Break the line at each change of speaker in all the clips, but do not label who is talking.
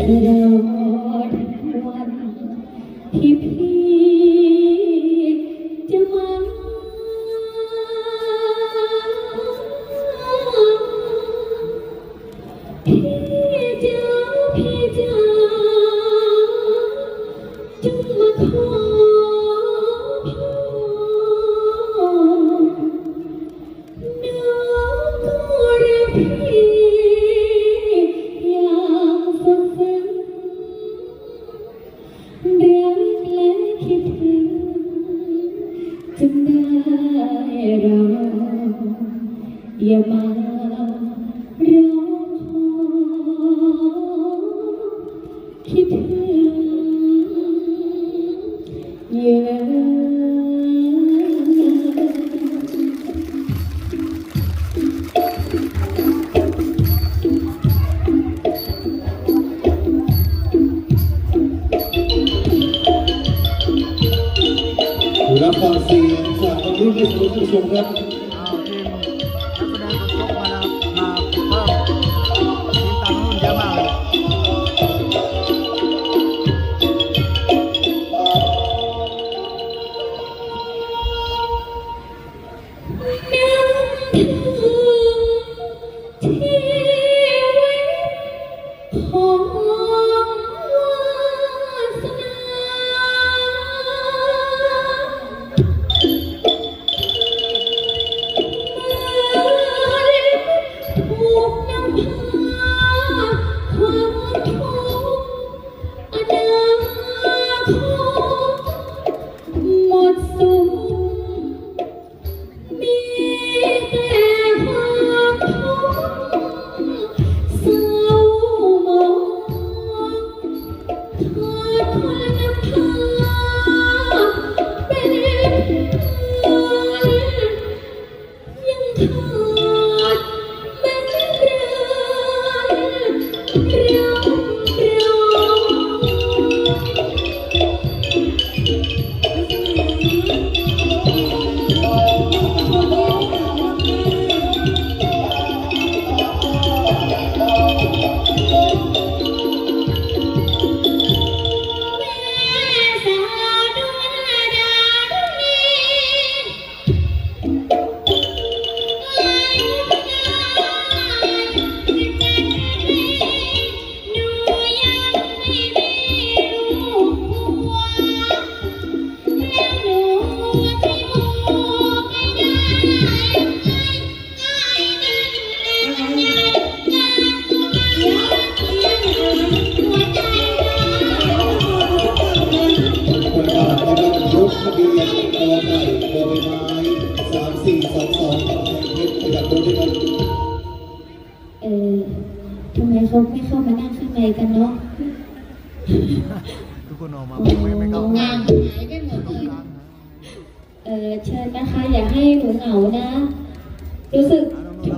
Thank you. อย่ามาร้องขอคิดถึงเยอะ
รับฟังเสียงจากบรรดผู้ชมครับ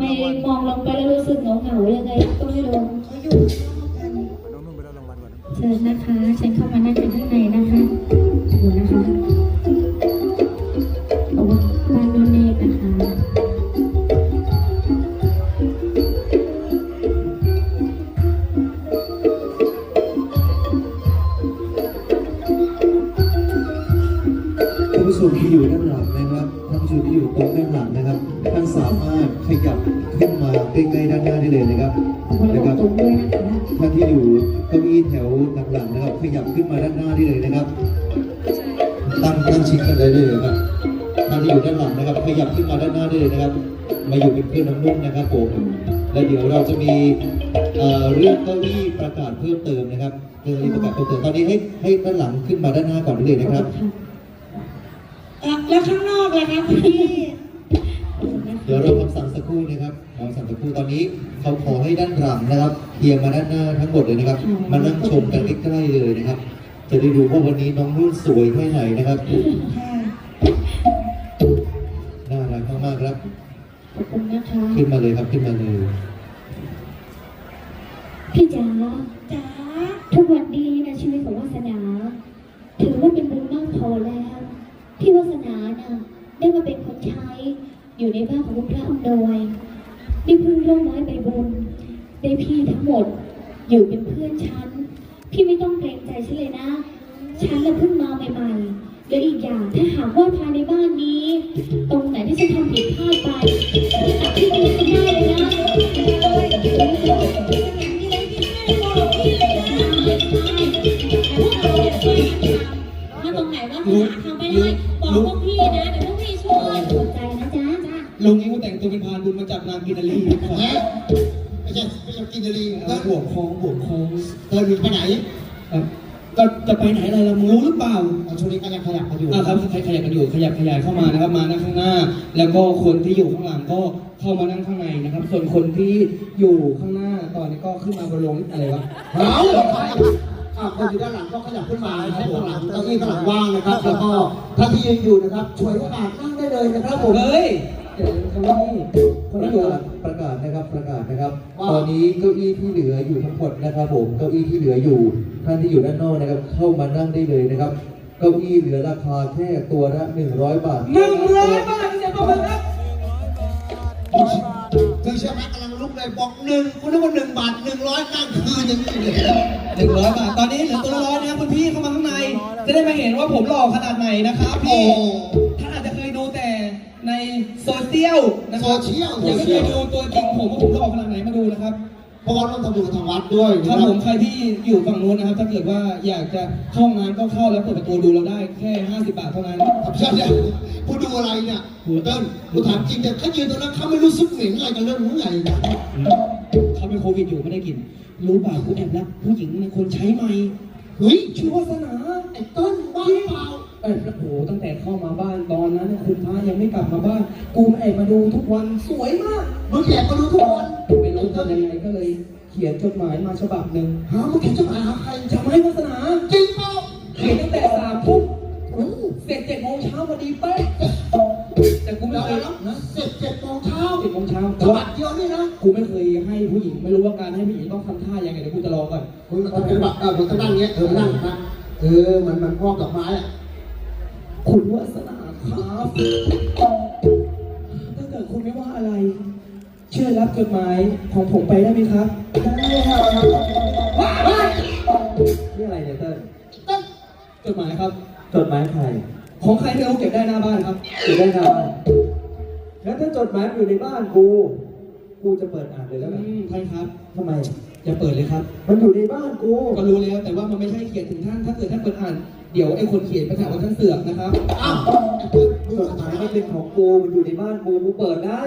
ไมมอ
ง
ลง
ไปแล้วรู้สึกเหงาเหงาๆยังไงก็ไม่รู้
น้องนุ่นไปรับรางวัลก่อน
เชิญนะคะเชิญเข้ามานั่งกันข้างใน เก้าอี้
แถวหลังๆนะครับขยับขึ้นมาด้านหน้าได้เลยนะครับ ตั้งตั้งชิดกันได้เลยนะครับท่านที่อยู่ด้านหลังนะครับขยับขึ้นมาด้านหน้าได้เลยนะครับ มาอยู่เป็นเพื่อนน้องนุ่นนะครับผมและเดี๋ยวเราจะมีเอ่อเรื่องเก้าอี้ประกาศเพิ่มเติมนะครับเก้าอี้ประกาศเพิ่มเติมตอนนี้ให้ให้ด้านหลังขึ้นมาด้านหน้าก่อนได้เลยนะครับ
อะแล้วข้างนอกล่ะครับคุณพี่
เดี๋ยวเราคำสั่งสักครู่นะครับขอคำสั่งสักครู่ตอนนี้ เขาขอให้ด้านหลังนะครับเอียงมาด้านหน้าทั้งหมดเลยนะครับ มานั่งชมกันใกล้ๆเลยนะครับ จะได้รู้ว่าวันนี้น้องนุ่นสวยแค่ไหนนะครับ
ค่ะ
น่ารักมากๆครับ
ขอบคุณนะคะ
ขึ้นมาเลยครับขึ้นมาเลย
พี่จ๋า
จ๋า
ทุกวันนี้นะชีวิตของวาสนา ถือว่าเป็นบุญมากพอแล้ว ที่วาสนาน่ะได้มาเป็นคนใช้อยู่ในบ้านของคุณพระอำนวย ได้พึ่งร่มไม้ใบบุญได้พี่ทั้งหมด อยู่เป็นเพื่อนฉัน พี่ไม่ต้องเกรงใจฉันเลยนะ ฉันละเพิ่งมาใหม่ๆแล้วอีกอย่างถ้าหากว่าภายในบ้านนี้ ตรงไหนที่ฉันทำผิดพลาดไป เป็
นพา
นบุญมาจากนางกินนารี
ฮะไม่ใช่ไม่ใช่กินนารี
แล้วห่วงโค้งห่วงโค้ง
เดินไปไหน
ครับ
ก็จะไปไหนอะไรเรามึงรู้หรือเปล่า
เอาช่วงนี้ก็ยังขยับมาอยู่
อ่าครับใครขยับกันอยู่ขยับขยายเข้ามานะครับมานั่งข้างหน้า แล้วก็คนที่อยู่ข้างหลังก็เข้ามานั่งข้างในนะครับ ส่วนคนที่อยู่ข้างหน้าตอนนี้ก็ขึ้นมาบนลงอะไรวะ
เอาใครอ่าคนอยู่ด้านหลังก็ขยับขึ้นมาให้ข้างหลังเก้าอี้ข้างหลังว่างนะครับ แล้วก็ท่านที่ยืนอยู่นะครับช่วยโอกาสนั่งได้เลยนะครับผม
เฮ้ย เดี๋ยวคนนี้คน
ประ
ที่อยู่
กาศประกาศนะครับประกาศนะครับ
ว่า
ตอนนี้เก้าอี้ที่เหลืออยู่ทั้งหมดนะครับ ผมเก้าอี้ที่เหลืออยู่ท่านที่อยู่ด้านนอกนะครับ เข้ามานั่งได้เลยนะครับ เก้าอี้เหลือราคาแค่ตัวละ100 บาท
หนึ่งร้อยบาทเสียประมาณครับ
คือเชื่อไหมกำลังลุกเลยบอกหนึ่งคุณนึกว่าหนึ่งบาทหนึ่งร้อยนั่งคืนอย่างนี้เลย
หนึ่งร้อยบาทตอนนี้เหลือตัวละร้อยนะครับคุณพี่เข้ามาข้างใน จะได้มาเห็นว่าผมหล่อขนาดไหนนะครับ
โอ้
พี่ท่า โซเชียลนะครับ
โซเชียล
ยังไม่เคยดูตัวจริงผมว่าผมหล่อขนาดไหนมาดูนะครับ
เพราะว่าต้องทำบุญกับทางวัดด้วย
ค
นะ
รับ
ครั
ผมใครที่อยู่ฝั่งนู้นนะครับ ถ้าเกิดว่าอยากจะเข้าห้องน้ำก็เข้าแล้วเปิดประตูดูเราได้แค่ 50 บาทเท่านั้น
ครับใช่เนี่ยผู้ดูอะไรเนี่ยเติ้ลผู้ถามจริงแต่เขายืนตรงนั้นเขาไม่รู้สึกเหม็นอะไรกันเรื่องนู้นไงเนี่ย
เขาเป็นโควิดอยู่ไม่ได้กิน รู้เปล่ากูแอบรักผู้หญิงในคนใช้ไหม
เฮ้ย
ชื่อวาสนา
ไอ้เติ้ลบ้าเปล่า
เออโอ้โหตั้งแต่เข้ามาบ้านตอนนั้นเนี่ยคุณพระยังไม่กลับมาบ้าน กูมาแอบมาดูทุกวันสวยมาก
มึงแอบมาดูทุกคน
ไม่รู้จะยังไงก็เลยเขียนจดหมายมาฉบับหนึ่ง
หามึงเขียนจดหมายหาใคร
จะไม่วาสนา
จริงเปล่า
เขียนตั้งแต่สามทุ่ม
โอ้
เสร็จเจ็ดโมงเช้าพอดีเป๊ะแต่กูไม่
แล้ว
เคย
แล้วนะเสร็จเจ็ดโมงเช้า
เจ็ดโมงเช้า
ฉ
แต่
บั
ว่า
บเดียวนี่นะ
กูไม่เคยให้ผู้หญิงไม่รู้ว่าการให้ผู้หญิงต้องทำท่ายังไงเดี๋ยวกูจะลองก่อน
มึงมันเป็นแบบเออมึงก็นั่งเงี้ยเออนั่งนะเออมันมันพอกดอกไม้อะ
คุณวาสนาครับถ้าเกิดคุณไม่ว่าอะไร เชื่อรับจดหมายของผมไปได้ไหมครับ
ได้ครับว้าว
นี่อะไรเนี่ยเต้ย
เติ้ล
จดหมายครับ
จดหมายใคร
ของใครไม่รู้เก็บได้หน้าบ้านครับ
อยู่ได้นานแล้วถ้าจดหมายอยู่ในบ้านกู กูจะเปิดอ่านเลยแล้วกัน
อืมท่านครับ
ทำไม
อย่าเปิดเลยครับ
มันอยู่ในบ้านกู
ก็รู้แล้วแต่ว่ามันไม่ใช่เขียนถึงท่าน ถ้าเกิดท่านเปิดอ่าน เดี๋ยวไอ้คนเขียนไปถามว่าท่านเสือกนะครับ
อ้าวไอ้เติ้ลมึง
จดหมายมันเป็นของกู มันอยู่ในบ้านกู กูเปิดได้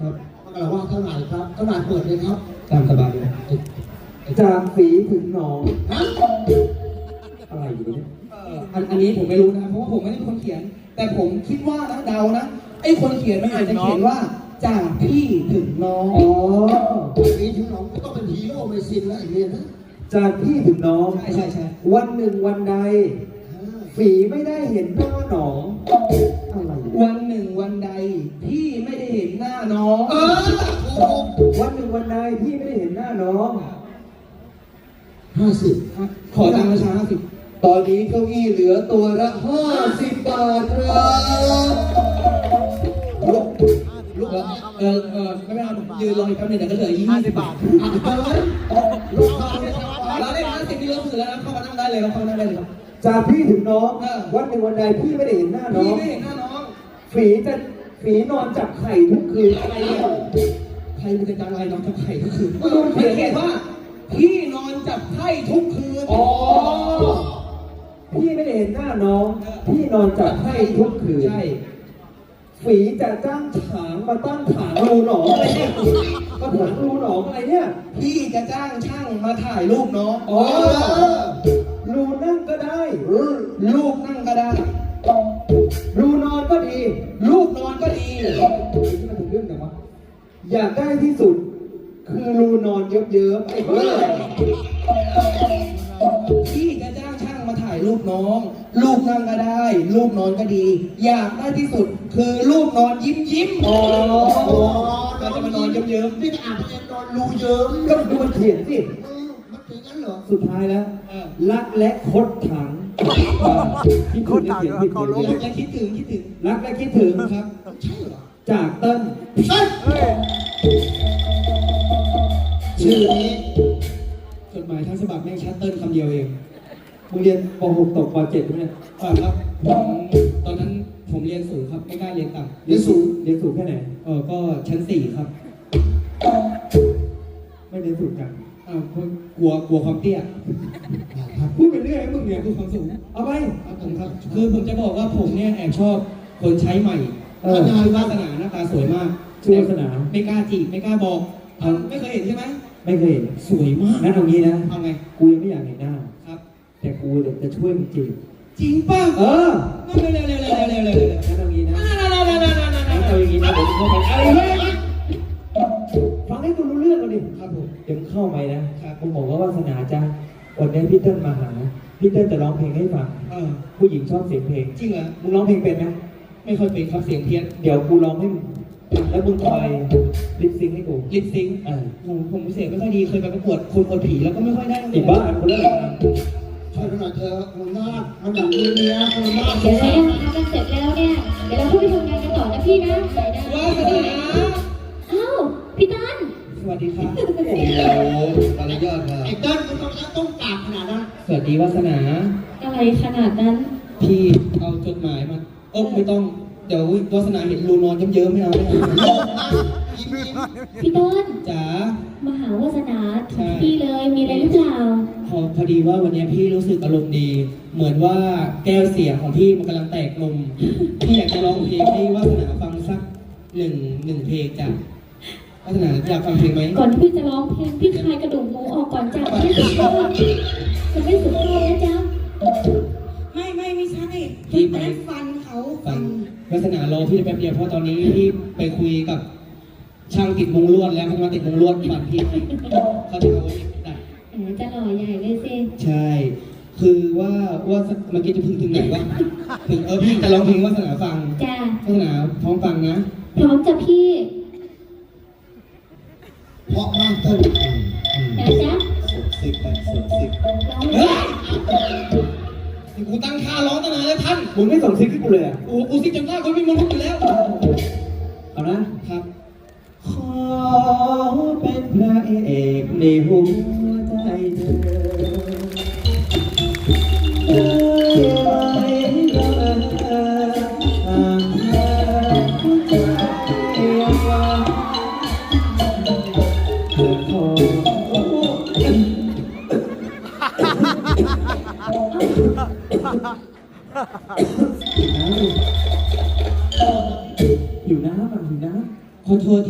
ครับ
มันกำลังว่าเท่าไหร่ครับเท่าไหร่เปิดเลยครับ
ตามสบายเลย
จากฝีถึงหนอง
ฮะ
อะไรอยู่เนี่ย
เอ่ออันอันนี้ผมไม่รู้นะครับเพราะว่าผมไม่ได้เป็นคนเขียน แต่ผมคิดว่านะเดานะ ไอ้คนเขียนมันอาจจะเขียนว่า จากพี่ถึงน้อง
อ๋อ
มีถึงน้องก็ต้องเป็นฮีโร่เมซินแล้วไอ้เรียนนะ
จากพี่ถึงน้อง
ใช่ใช่ใช่
วันหนึ่งวันใด ฝีไม่ได้เห็นหน้าหนองอะไรวะ
วันหนึ่งวันใดพี่ไม่ได้เห็นหน้าน้อง
เออถูก
วันหนึ่งวันใดพี่ไม่ได้เห็นหน้าน้อง
ห้าสิบ
ขอตังค์ราชาห้าสิบ
ตอนนี้เก้าอี้เหลือตัวละ50บาทครับลุกลุก
เอเออเออไม่เป็นไรผมยืนรออีกแป๊บนึงเดี๋ยวก็เหลือยี่สิบบาท
อะเปิดลูกค้าเนี่ยครับ
เราได้ห้าสิบนี่เราถือแล้วนะเข้ามานั่งได้เลยเราเข้ามานั่งได้เลยครับ
จากพี่ถึงน้องวันหนึ่งวันใดพี่ไม่ได้เห็นหน้าน้
พี่
อง
ไม่เห็นหน้าน้อง
ฝีจะฝีนอนจับไข่ทุกคืนอะไรเนี่ย
ใครมันจะจังไรน้องจับไข่ทุกคืนมันเขียนว่าพี่นอนจับไข่ทุกคืน
อ๋อพี่ไม่ได้เห็นหน้าน้อง พี่นอนจับไข่ทุกคืน
ใช่
ฝีจะจ้างถางมาตั้งถางรูหนองอะไรเนี่ยมาถางรูหนองอะไรเนี่ย
พี่จะจ้างช่างมาถ่ายรูปน้อง
อ๋อ รูนั่งก็ได้
ลูกนั่งก็ได้
รูนอนก็ดี
ลูกนอนก็ดี
นี่มันถึงเรื่องไหนวะอยากได้ที่สุด คือรูนอนเยิ้มๆไอ้เบ้อ
พี่จะจ้างช่างมาถ่ายรูปน้อง ลูกนั่งก็ได้ ลูกนอนก็ดี อยากได้ที่สุด คือลูกนอนยิ้มยิ้ม
อ๋อ
อ๋อ
เราจะมานอนเยิ้ม
นี่ก็อ่านเรียนนอนรูเยิ้ม
ก็ดูมันเขียนสิ
อืมมันเป็นงั้นเหรอ
สุดท้ายแล้ว
ๆเออ
รักและคดถังที่คุณเขียนผิดเลย
อยากจะคิดถึงคิดถึง
รักและคิดถึง
ครับ
ใช่เหรอ
จากเติ้ล
เฮ้ยชื่อนี้
จดหมายทั้งฉบับแม่งชัตเติ้ลคำเดียวเอง
มึงเรียนป .6 ตกป .7 ใช่ไหมเนี่ย
เออครับผมตอนนั้นผมเรียนสูงครับ ไม่กล้าเรียนต่ำ
เรียนสูง
เรียนสูงแค่ไหน
เออก็ชั้นสี่ครับ
ไม่เรียนสูงจัง
อ้าวกลัวกลัวความเตี้ยพูดไปเรื่อยมึงเนี่ยคือความสูง
เอาไป
ครับผมครับ คือผมจะบอกว่าผมเนี่ยแอบชอบคนใช้ใหม่
เออ
คือวาสนาหน้าตาสวยมาก
ชื่อวาสนา
ไม่กล้าจีบไม่กล้าบอกเอาไม่เคยเห็นใช่ไหม
ไม่เคยเห็น
สวยมาก
งั้นตรงนี้นะ
เอาไง
กูยังไม่อยากเห็นหน้า
ครับ แต่กูเนี่ยจะช่วยมึงจริง
จริงป่ะ
เออเร็วเร็วเร็วเร็วเร็วเร็วงั้นเอางี้นะงั้นเอาอย่างงี้นะผมเข้าไปอะไรเฮ้ยฟังให้กูรู้เรื่องกันดิครับผมเดี๋ยวมึงเข้าไปนะกูบอกว่าวาสนาจ้าวันนี้พี่เติ้ลมาหา พี่เติ้ลจะร้องเพลงให้ฟังผู้หญิงชอบเสียงเพลง
จริงเหรอ
มึงร้องเพลงเป็นไหมไม่ค่อยเป็นครับเสียงเพี้ยน เดี๋ยวกูร้องให้มึง แล้วมึงคอยลิปซิงให้กู ลิปซิงอ่าผมผมเสียงไม่ค่อยดี เคยไปประกวดคนคนผีแล้วก็ไม่ค่อยได้อีบ้าคนละ
ช่วยหน่อยเธอะมันากมันอยากมีเมียมันาก
เดี๋ยวเราทำกันเสร็จแล้วเนี่ย เดี๋ยวเราพูดไปทำงานกันต่อนะพี่นะไปนะ
วาสนา
อ้าวพี่ตัน
สวัสดีครับ
โอ้โหมารยาทครับ
ไอ้เติ้ลมึงต้องต้องกราบขนาดนั้น
สวัสดีวาสนา
อะไรขนาดนั้น
พี่เอาจดหมายมาโอ้ไม่ต้อง เดี๋ยววาสนาเห็นรูนอนเยิ้มๆไม่เอาไม่เอา
พี่ต้น
จ๋า
มาหาวาสนา
ใช่
ถึงพี่เลยมีอะไรหรือเปล่า
พอพอดีว่าวันนี้พี่รู้สึกอารมณ์ดี เหมือนว่าแก้วเสียงของพี่มันกำลังแตกลม พี่อยากจะร้องเพลงให้วาสนาฟังสักหนึ่งหนึ่งเพลงจ้ะวาสนาอยากฟังเพลงไหม
ก่อนที่พี่จะร้องเพลงพี่คลายกระดูกหมูออกก่อนจ้ะไม่สุดยอดจะไม่สุดยอดนะจ๊ะ
ไม่ไม่ไม่ใช่
พี่ไป
นั่นฟันเขา
ฟังวาสนารอพี่ได้แป๊บเดียวเพราะตอนนี้พี่ไปคุยกับ ช่างติดมุงลวดแล้วเขาจะมาติดมุงลวดฝันพี่เขาจะเอาไว้ได้
แหมจะหล่อใหญ่เลยสิ
ใช่ คือว่าว่าเมื่อกี้จะพึ่งถึงไหนวะถึงเออพี่จะร้องเพลงวาสนาฟัง
จ้ะ
วาสนาพร้อมฟังนะ
พร้อมจ้ะพี่
เพราะมากเติ้ล
นะจ๊ะ
สุดสิบแบบสุดสิบ
ร้อง
เฮ้ยกูตั้งท่าร้องตั้งนานแล้วท่านมึงไม่ส่งซิกให้กูเลยอะโอ้กูซิกจนหน้ากูไม่มนุษย์อยู่แล้วเอานะ เป็นพระเอกในหัวใจเธอ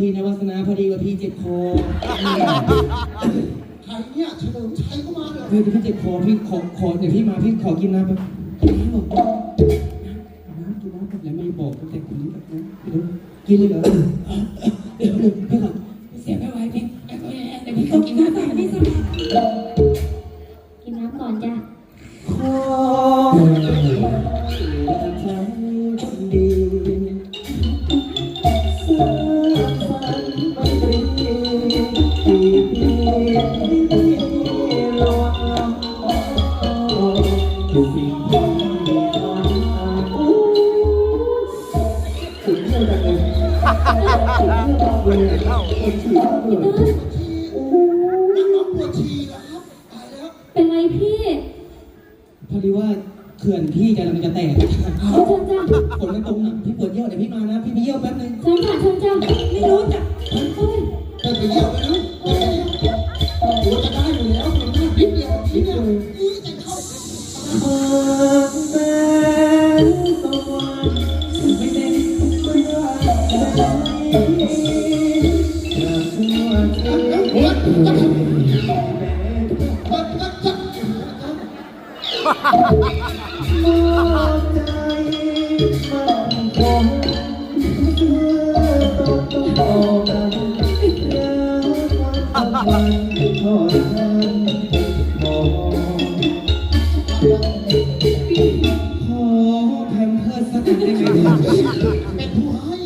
ทษทีนะวาสนาพอดีว่าพี่เจ็บคอ
ใครเนี่ยเฉลิมชัยเข้ามาเลย
เฮ้ยพี่เจ็บคอพี่ขอขอเดี๋ยวพี่มาพี่ขอกินน้ำแป๊บน้ำบอกน้ำกินน้ำแล้วไม่บอกตั้งแต่คนนี้แบบนั้นกินเลยเหรอเดี๋ยวเดี๋ยวพี่ก่อนเสียไม่ไหวพี่เดี๋ยวพี่ขอกินน้ำก่อนพี่สบาย
กินน้ำก่อนจ้ะ
ขอ 我们都 เพิ
ร์
สสักอันได้ไหม
เป็นผู้ให้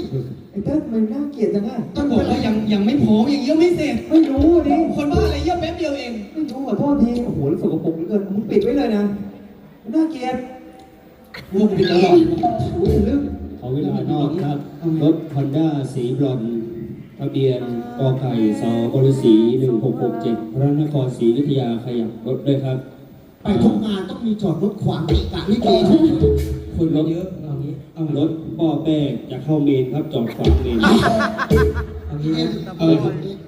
ไอ้เต้นมันน่าเกลียดจังอะต้องบอกว่ายังยังไม่พร้อมยังเยี่ยมไม่เสร็จ ไม่รู้ดิคนบ้าอะไรเยี่ยมแป๊บเดียวเอง ไม่รู้ขอโทษทีโอ้โหแล้วสกปรกเหลือเกินมึงปิดไว้เลยนะน่าเกลียดพวกปิดตลอดโอ้โหลึก
ขอเวลานอกครับ รถฮอนด้าสีบรอนซ์ ทะเบียนกอไก่สอบริสี1667 พระนครศรีอยุธยาขยับรถด้วยครับ
ไปทุกงานต้องมีจอดรถขวางติกะลิเกทุกคน
รถเยอะเอางี้เอา
รถป้อแป้จะเข้าเมนครับจอดขวางเมน
เอางี้นะเออ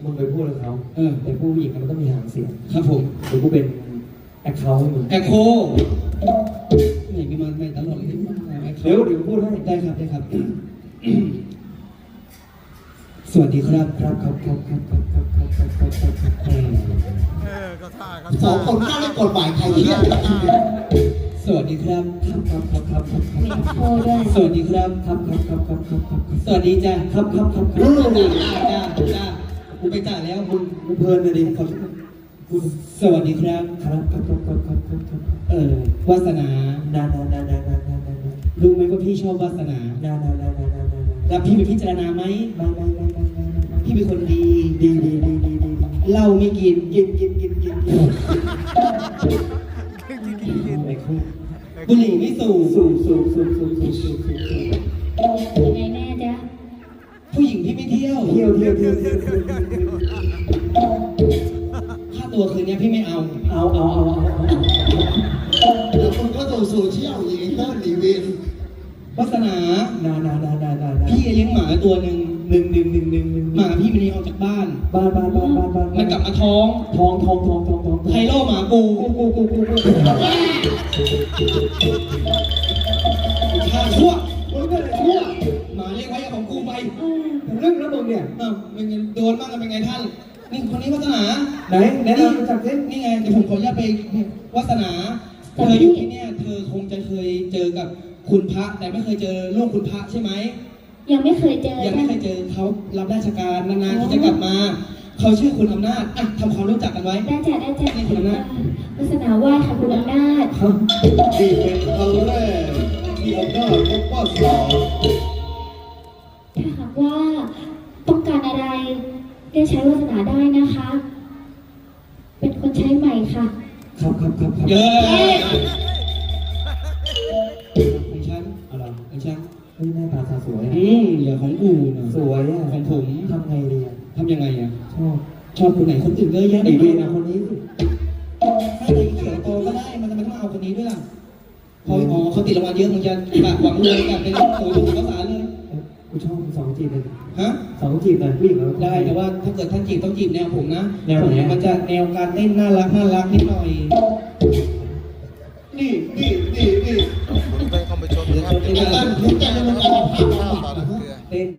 มึงไปพูดกับเขาเออแต่ผู้หญิงมันต้องมีหางเสียงครับผมเดี๋ยวกูเป็นแอคเคาท์ให้มึงแอคโคไหนมีมันไม่ตลอดเลยเดี๋ยวเดี๋ยวพูดให้ได้ครับได้ครับ สวัสดีครับครับครับครับครับครับครับครับครับครับครับครับอืม
สองคนน่าเล่นกฎหมายใครเครียดกัน
สวัสดีครับครับครับครับครับครับครับ
โชว์ด้
สวัสดีครับครับครับครับครับครับครับสวัสดีจ้าครับครับครับครับจ้าจ้าจ้ากูไปจ่าแล้วมึงมึงเพลินเลยดิขอคุณสวัสดีครับครับครับครับครับครับครับครับเออวาสนา นานานานานานานานารู้ไหมว่าพี่ชอบวาสนา นานานานานานา แล้วพี่ไปพิจารณาไหมบางบางางาพี่เป็นคนดีดีดีดีดีดีเราไม่กินกินกินกินกินกินไปคู่บุหรี่ไม่สูบสูบสูบสูบสูบสูบสูบ
ยังไงแน่จ๊ะ
ผู้หญิงที่ไม่เที่ยวเที่ยวเที่ยวเที่ยวเที่ยวค่าตัวคืนนี้พี่ไม่เอา เอาเอาเอาเอาเอา
คนก็ตัวโซเชียลอย่างนี้ต้านหนีวิน
วาสนา นานานานานานาพี่เลี้ยงหมาตัวหนึ่งหนึ่งหนึ่งหนึ่งหนึ่งหนึ่งหมาพี่มันหนีออกจากบ้าน บ้านบ้านบ้านบ้านบ้านมันกลับมาท้องท้องท้องท้องท้องท้องไฮโลหมากูกูกูกูกูกูข้าชั่วมึงเป็นอะไรชั่วหมาเรียกไว้เอาของกูไปผมเรื่องแล้วมึงเนี่ยอ้าวเป็นไงโดนบ้างกันเป็นไงท่าน นี่คนนี้วาสนา ไหนไหนนี่จับสินี่ไงเดี๋ยวผมขออนุญาตไปวาสนาเธออยู่ที่เนี่ยเธอคงจะเคยเจอกับ คุณพระแต่ไม่เคยเจอลูกคุณพระใช่ไหม
ยังไม่เคยเจอ
ยังไม่เคยเจอเขารับราชการนานๆที่จะกลับมา เขาชื่อคุณอำนาจอะทำความรู้จักกันไว้
ได้จ้ะได้จ้ะ
นี่คุณอำนาจ
วาสนาไหว้ค่ะคุณอำนาจ
นี่เป็นครั้งแรกที่อำนาจพบว่าสาว
ถ้าหากว่าต้องการอะไรเรียกใช้วาสนาได้นะคะ เป็นคนใช้ใหม่ค่ะ
ครับครับครับครับเย้
เฮ้ยหน้าตาสาวสวย
อืมอย่าของกูนะ
สวยอะ
ของผม
ทำไงดีอะ
ทำยังไงอะ
ชอบ
ชอบคนไหนคนอื่นก็เยอะ
ไอ
ไอ้
เว
เว
ร
ร
นะ
นะ
ค
คนน
นี้สิ
ถ้าไอ้เขียวโตก็ได้ มันทำไมต้องเอาคนนี้ด้วยล่ะพออ๋อเขาติดรางวัลเยอะมึงจะแบบหวังรวยกับเป็นโอ้ยลูกข้าวสารเลย
เอ้ยกูชอบสองจีบเลย
ฮะ
สองจีบเลยผู้หญิงแล้ว
ได้แต่ว่าถ้าเกิดท่านจีบต้องจีบแนวผมนะ
แนวไหน
ผมมันจะแนวการเต้นน่ารักน่ารักนิดหน่อย
อ๋อ
带着你
带着你们来到帕巴